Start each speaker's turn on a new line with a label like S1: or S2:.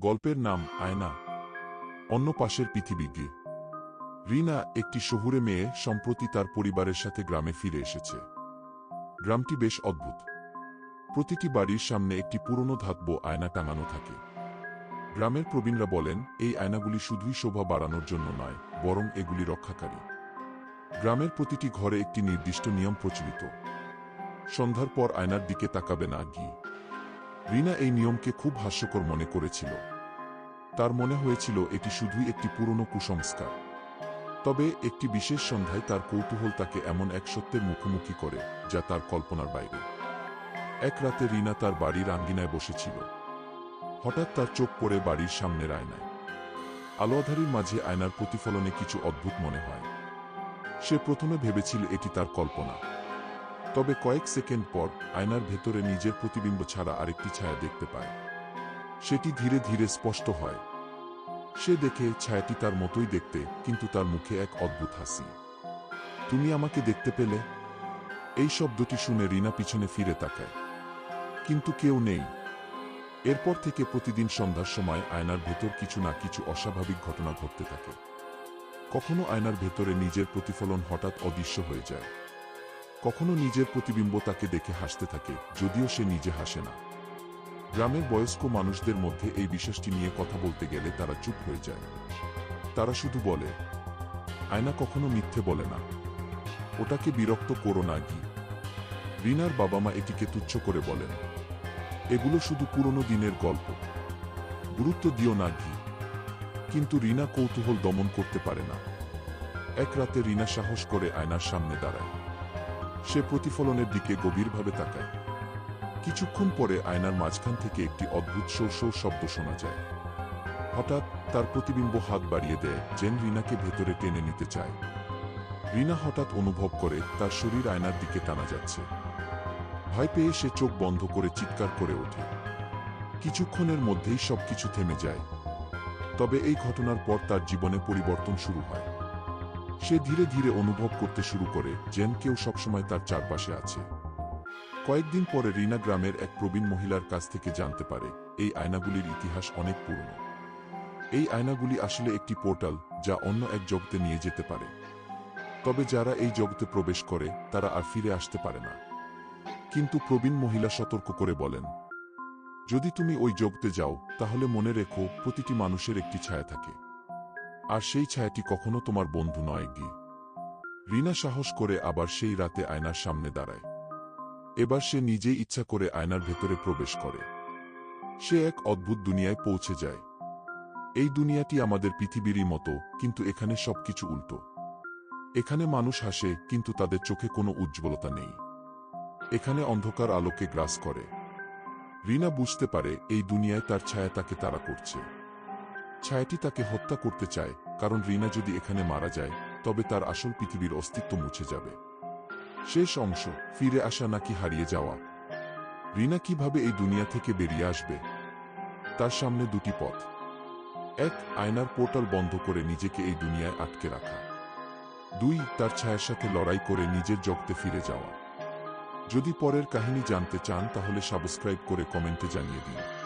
S1: গল্পের নাম আয়না, অন্য পাশের পৃথিবীকে রিনা একটি শহুরে মেয়ে সম্প্রতি তার পরিবারের সাথে গ্রামে ফিরে এসেছে। গ্রামটি বেশ অদ্ভুত। প্রতিটি বাড়ির সামনে একটি পুরনো ধাতব আয়না টাঙানো থাকে। গ্রামের প্রবীণরা বলেন, এই আয়নাগুলি শুধুই শোভা বাড়ানোর জন্য নয়, বরং এগুলি রক্ষাকারী। গ্রামের প্রতিটি ঘরে একটি নির্দিষ্ট নিয়ম প্রচলিত। সন্ধ্যার পর আয়নার দিকে তাকাবে না গিয়ে। রিনা এই নিয়মকে খুব হাস্যকর মনে করেছিল। তার মনে হয়েছিল এটি শুধুই একটি পুরনো কুসংস্কার। তবে একটি বিশেষ সন্ধ্যায় তার কৌতূহল তাকে এমন এক সত্যের মুখোমুখি করে, যা তার কল্পনার বাইরে। এক রাতে রিনা তার বাড়ির আঙ্গিনায় বসেছিল। হঠাৎ তার চোখ পড়ে বাড়ির সামনের আয়নায়। আলো আধারির মাঝে আয়নার প্রতিফলনে কিছু অদ্ভুত মনে হয়। সে প্রথমে ভেবেছিল এটি তার কল্পনা। তবে কয়েক সেকেন্ড পর আয়নার ভেতরে নিজের প্রতিবিম্ব ছাড়া আরেকটি ছায়া দেখতে পায়। সেটি ধীরে ধীরে স্পষ্ট হয়। সে দেখে ছায়াটি তার মতোই দেখতে, কিন্তু তার মুখে এক অদ্ভুত হাসি। তুমি আমাকে দেখতে পেলে? এই শব্দটি শুনে রিনা পিছনে ফিরে তাকায়। কিন্তু কেউ নেই। এরপর থেকে প্রতিদিন সন্ধ্যার সময় আয়নার ভেতর কিছু না কিছু অস্বাভাবিক ঘটনা ঘটতে থাকে। কখনো আয়নার ভেতরে নিজের প্রতিফলন হঠাৎ অদৃশ্য হয়ে যায়। কখনো নিজের প্রতিবিম্ব তাকে দেখে হাসতে থাকে, যদিও সে নিজে হাসে না। গ্রামের বয়স্ক মানুষদের মধ্যে এই বিশ্বাসটি নিয়ে কথা বলতে গেলে তারা চুপ হয়ে যায়। তারা শুধু বলে, আয়না কখনো মিথ্যে বলে না। ওটাকে বিরক্ত করো না গি রিনার বাবা মা এটিকে তুচ্ছ করে বলেন, এগুলো শুধু পুরনো দিনের গল্প। গুরুত্ব দিও না, ঘি। কিন্তু রিনা কৌতূহল দমন করতে পারে না। এক রাতে রিনা সাহস করে আয়নার সামনে দাঁড়ায়। সে প্রতিফলনের দিকে গভীরভাবে তাকায়। কিছুক্ষণ পরে আয়নার মাঝখান থেকে একটি অদ্ভুত সৌ সৌ শব্দ শোনা যায়। হঠাৎ তার প্রতিবিম্ব হাত বাড়িয়ে দেয় জেন রিনাকে ভেতরে টেনে নিতে চায়। রিনা হঠাৎ অনুভব করে তার শরীর আয়নার দিকে টানা যাচ্ছে। ভয় পেয়ে সে চোখ বন্ধ করে চিৎকার করে ওঠে। কিছুক্ষণের মধ্যেই সবকিছু থেমে যায়। তবে এই ঘটনার পর তার জীবনে পরিবর্তন শুরু হয়। সে ধীরে ধীরে অনুভব করতে শুরু করে জেন কেউ সবসময় তার চারপাশে আছে। কয়েকদিন পরে রিনা গ্রামের এক প্রবীণ মহিলার কাছ থেকে জানতে পারে, এই আয়নাগুলির ইতিহাস অনেক পুরনো। এই আয়নাগুলি আসলে একটি পোর্টাল যা অন্য এক জগতে নিয়ে যেতে পারে। তবে যারা এই জগতে প্রবেশ করে, তারা আর ফিরে আসতে পারে না। কিন্তু প্রবীণ মহিলা সতর্ক করে বলেন, যদি তুমি ওই জগতে যাও, তাহলে মনে রেখো, প্রতিটি মানুষের একটি ছায়া থাকে। আর সেই ছায়াটি কখনো তোমার বন্ধু নয়, গি। রিনা সাহস করে আবার সেই রাতে আয়নার সামনে দাঁড়ায়। এবার সে নিজেই ইচ্ছা করে আয়নার ভেতরে প্রবেশ করে। সে এক অদ্ভুত দুনিয়ায় পৌঁছে যায়। এই দুনিয়াটি আমাদের পৃথিবীরই মতো, কিন্তু এখানে সবকিছু উল্টো। এখানে মানুষ হাসে, কিন্তু তাদের চোখে কোনো উজ্জ্বলতা নেই। এখানে অন্ধকার আলোকে গ্রাস করে। রিনা বুঝতে পারে, এই দুনিয়ায় তার ছায়া তাকে তাড়া করছে। ছায়াটি তাকে হত্যা করতে চায়, কারণ রিনা যদি এখানে মারা যায়, তবে তার আসল পৃথিবীর অস্তিত্ব মুছে যাবে। শেষ অংশ, ফিরে আসা নাকি হারিয়ে যাওয়া। রিনা কীভাবে এই দুনিয়া থেকে বেরিয়ে আসবে? তার সামনে দুটি পথ। এক, আয়নার পোর্টাল বন্ধ করে নিজেকে এই দুনিয়ায় আটকে রাখা। দুই, তার ছায়ার সাথে লড়াই করে নিজের জগতে ফিরে যাওয়া। যদি পরের কাহিনী জানতে চান, তাহলে সাবস্ক্রাইব করে কমেন্টে জানিয়ে দিন।